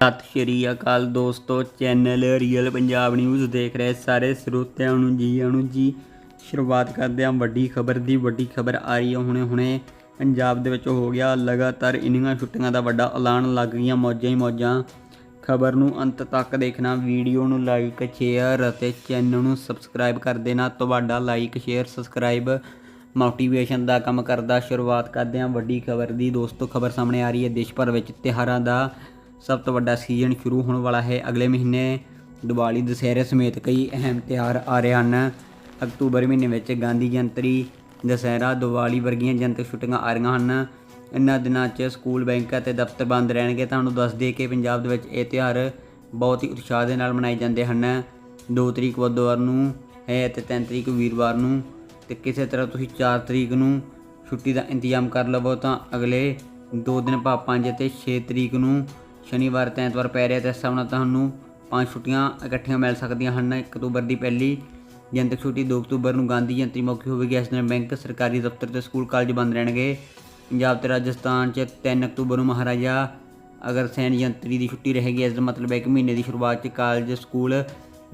ਸਤਿ ਸ਼੍ਰੀ ਅਕਾਲ ਦੋਸਤੋ channel real Punjab news ਦੇਖ ਰਹੇ ਸਾਰੇ ਸਰੋਤਿਆਂ ਨੂੰ ਜੀ ਆਇਆਂ ਜੀ। ਸ਼ੁਰੂਆਤ ਕਰਦੇ ਹਾਂ ਵੱਡੀ ਖਬਰ ਦੀ, ਵੱਡੀ ਖਬਰ ਆ ਰਹੀ ਹੈ ਹੁਣੇ ਹੁਣੇ। ਪੰਜਾਬ ਦੇ ਵਿੱਚ ਹੋ ਗਿਆ ਲਗਾਤਾਰ ਇੰਨੀਆਂ ਛੁੱਟੀਆਂ ਦਾ ਵੱਡਾ ਐਲਾਨ, ਲੱਗ ਗਈਆਂ ਮੌਜਾਂ ਹੀ ਮੌਜਾਂ। ਖਬਰ ਨੂੰ ਅੰਤ ਤੱਕ ਦੇਖਣਾ, ਵੀਡੀਓ ਨੂੰ ਲਾਈਕ ਸ਼ੇਅਰ ਅਤੇ ਚੈਨਲ ਨੂੰ ਸਬਸਕ੍ਰਾਈਬ ਕਰ ਦੇਣਾ। ਤੁਹਾਡਾ ਲਾਈਕ ਸ਼ੇਅਰ ਸਬਸਕ੍ਰਾਈਬ ਮੋਟੀਵੇਸ਼ਨ ਦਾ ਕੰਮ ਕਰਦਾ। ਸ਼ੁਰੂਆਤ ਕਰਦੇ ਹਾਂ ਵੱਡੀ ਖਬਰ ਦੀ। ਦੋਸਤੋ, ਖਬਰ ਸਾਹਮਣੇ ਆ ਰਹੀ ਹੈ। ਦੇਸ਼ ਭਰ ਵਿੱਚ ਤਿਉਹਾਰਾਂ ਦਾ ਸਭ ਤੋਂ ਵੱਡਾ ਸੀਜ਼ਨ ਸ਼ੁਰੂ ਹੋਣ ਵਾਲਾ ਹੈ। ਅਗਲੇ ਮਹੀਨੇ ਦੀਵਾਲੀ, ਦੁਸਹਿਰੇ ਸਮੇਤ ਕਈ ਅਹਿਮ ਤਿਉਹਾਰ ਆ ਰਹੇ ਹਨ। ਅਕਤੂਬਰ ਮਹੀਨੇ ਵਿੱਚ ਗਾਂਧੀ ਜਯੰਤੀ, ਦੁਸਹਿਰਾ, ਦੀਵਾਲੀ ਵਰਗੀਆਂ ਜਨਤਕ ਛੁੱਟੀਆਂ ਆ ਰਹੀਆਂ ਹਨ। ਇਨ੍ਹਾਂ ਦਿਨਾਂ 'ਚ ਸਕੂਲ, ਬੈਂਕ ਅਤੇ ਦਫ਼ਤਰ ਬੰਦ ਰਹਿਣਗੇ। ਤੁਹਾਨੂੰ ਦੱਸ ਦੇ ਕਿ ਪੰਜਾਬ ਦੇ ਵਿੱਚ ਇਹ ਤਿਉਹਾਰ ਬਹੁਤ ਹੀ ਉਤਸ਼ਾਹ ਦੇ ਨਾਲ ਮਨਾਏ ਜਾਂਦੇ ਹਨ। 2 ਤਰੀਕ ਬੁੱਧਵਾਰ ਨੂੰ ਹੈ ਅਤੇ 3 ਤਰੀਕ ਵੀਰਵਾਰ ਨੂੰ ਤੇ ਕਿਸੇ ਤਰ੍ਹਾਂ ਤੁਸੀਂ 4 ਤਰੀਕ ਨੂੰ ਛੁੱਟੀ ਦਾ ਇੰਤਜ਼ਾਮ ਕਰ ਲਵੋ ਤਾਂ ਅਗਲੇ 2 ਦਿਨ ਭਾ 5 ਅਤੇ 6 ਤਰੀਕ ਨੂੰ ਸ਼ਨੀਵਾਰ ਤੇ ਐਤਵਾਰ ਪੈ ਰਿਹਾ ਤੇ ਇਸ ਹਿਸਾਬ ਨਾਲ ਤੁਹਾਨੂੰ ਪੰਜ ਛੁੱਟੀਆਂ ਇਕੱਠੀਆਂ ਮਿਲ ਸਕਦੀਆਂ ਹਨ। 1 ਅਕਤੂਬਰ ਦੀ ਪਹਿਲੀ, ਜਨਤਕ ਛੁੱਟੀ 2 ਅਕਤੂਬਰ ਨੂੰ ਗਾਂਧੀ ਜਯੰਤੀ ਮੌਕੇ ਹੋਵੇਗੀ। ਇਸ ਦਿਨ ਬੈਂਕ, ਸਰਕਾਰੀ ਦਫ਼ਤਰ ਤੇ ਸਕੂਲ ਕਾਲਜ ਬੰਦ ਰਹਿਣਗੇ। ਪੰਜਾਬ ਤੇ ਰਾਜਸਥਾਨ 'ਚ 3 ਅਕਤੂਬਰ ਨੂੰ ਮਹਾਰਾਜਾ ਅਗਰ ਸੈਨ ਜਯੰਤੀ ਦੀ ਛੁੱਟੀ ਰਹੇਗੀ। ਇਸ ਦਾ ਮਤਲਬ ਹੈ ਕਿ ਮਹੀਨੇ ਦੀ ਸ਼ੁਰੂਆਤ 'ਚ ਕਾਲਜ, ਸਕੂਲ,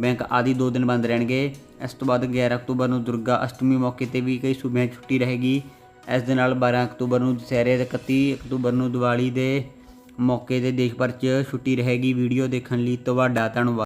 ਬੈਂਕ ਆਦਿ 2 ਦਿਨ ਬੰਦ ਰਹਿਣਗੇ। ਇਸ ਤੋਂ ਬਾਅਦ 11 ਅਕਤੂਬਰ ਨੂੰ ਦੁਰਗਾ ਅਸ਼ਟਮੀ ਮੌਕੇ ਤੇ ਵੀ ਕਈ ਸੂਬਿਆਂ 'ਚ ਛੁੱਟੀ ਰਹੇਗੀ। ਇਸ ਦੇ ਨਾਲ 12 ਅਕਤੂਬਰ ਨੂੰ ਦੁਸਹਿਰੇ ਤੇ 31 ਅਕਤੂਬਰ ਨੂੰ ਦੀਵਾਲੀ ਦੇ ਮੌਕੇ ਤੇ ਦੇਸ਼ ਭਰ 'ਚ ਛੁੱਟੀ ਰਹੇਗੀ। ਵੀਡੀਓ ਦੇਖਣ ਲਈ ਤੁਹਾਡਾ ਧੰਨਵਾਦ।